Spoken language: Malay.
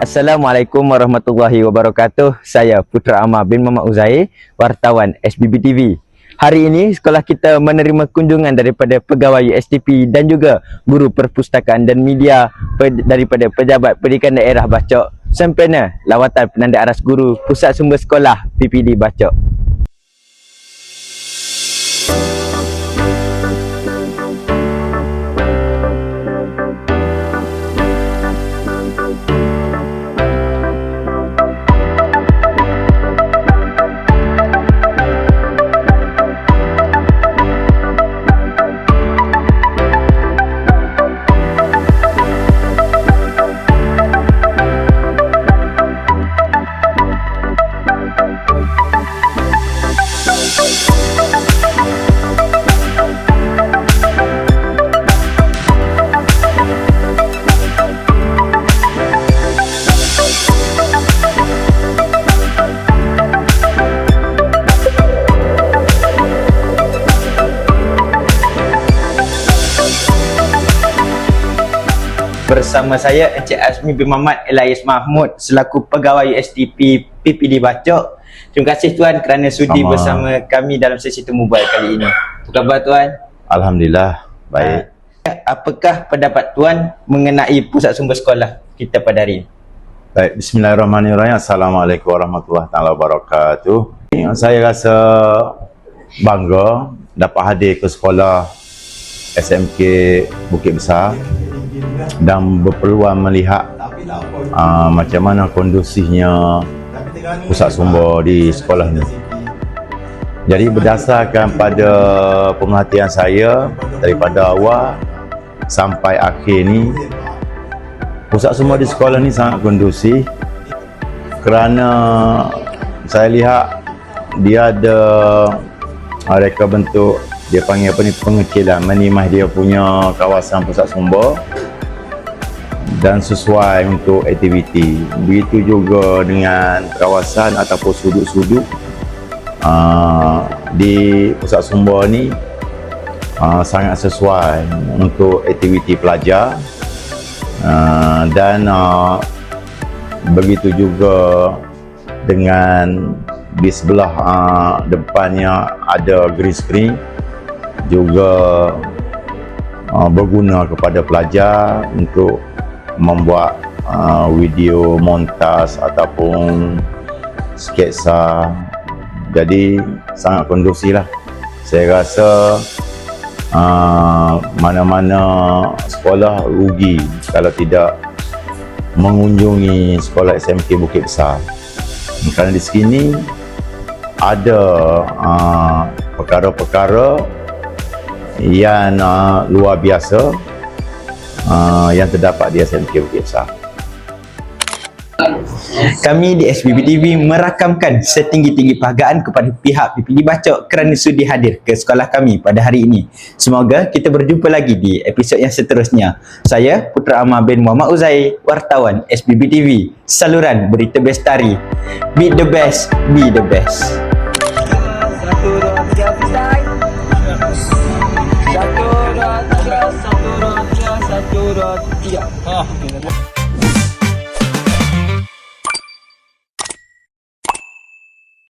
Assalamualaikum warahmatullahi wabarakatuh. Saya Putra Amar bin Muhammad Uzair, wartawan SBB TV. Hari ini sekolah kita menerima kunjungan daripada pegawai USTP dan juga guru perpustakaan dan media daripada pejabat pendidikan daerah Bacok sempena lawatan penanda aras guru Pusat Sumber Sekolah PPD Bacok. Bersama saya Encik Azmi bin Muhammad Elias Mahmud selaku pegawai USTP PPD Bacok. Terima kasih Tuan kerana sudi Sama. bersama kami dalam sesi temu bual kali ini. Apa khabar Tuan? Alhamdulillah baik. Apakah pendapat Tuan mengenai pusat sumber sekolah kita pada hari ini? Baik, bismillahirrahmanirrahim. Assalamualaikum warahmatullahi taala wabarakatuh. Saya rasa bangga dapat hadir ke sekolah SMK Bukit Besar dan berpeluang melihat uh, macam mana kondusifnya pusat sumber di sekolah ni. Jadi berdasarkan pada pemerhatian saya daripada awal sampai akhir ni pusat sumber di sekolah ni sangat kondusif. Kerana saya lihat dia ada uh, reka bentuk dia panggil apa ni pengecilan menimah dia punya kawasan pusat sumber dan sesuai untuk aktiviti. Begitu juga dengan kawasan ataupun sudut-sudut uh, di pusat sumber ni uh, sangat sesuai untuk aktiviti pelajar. Uh, dan uh, begitu juga dengan di sebelah uh, depannya ada green screen juga uh, berguna kepada pelajar untuk membuat uh, video montas ataupun sketsa. Jadi sangat kondusif lah. Saya rasa uh, mana-mana sekolah rugi kalau tidak mengunjungi sekolah SMK Bukit Besar. Kerana di sini ada uh, perkara-perkara yang uh, luar biasa uh, yang terdapat di SMK Bukit Besar Kami di SBB TV merakamkan setinggi-tinggi penghargaan kepada pihak PPD Bacok kerana sudi hadir ke sekolah kami pada hari ini. Semoga kita berjumpa lagi di episod yang seterusnya. Saya Putra Amar bin Muhammad Uzair, wartawan SBB TV, saluran berita bestari. Be the best, be the best. 有点地低啊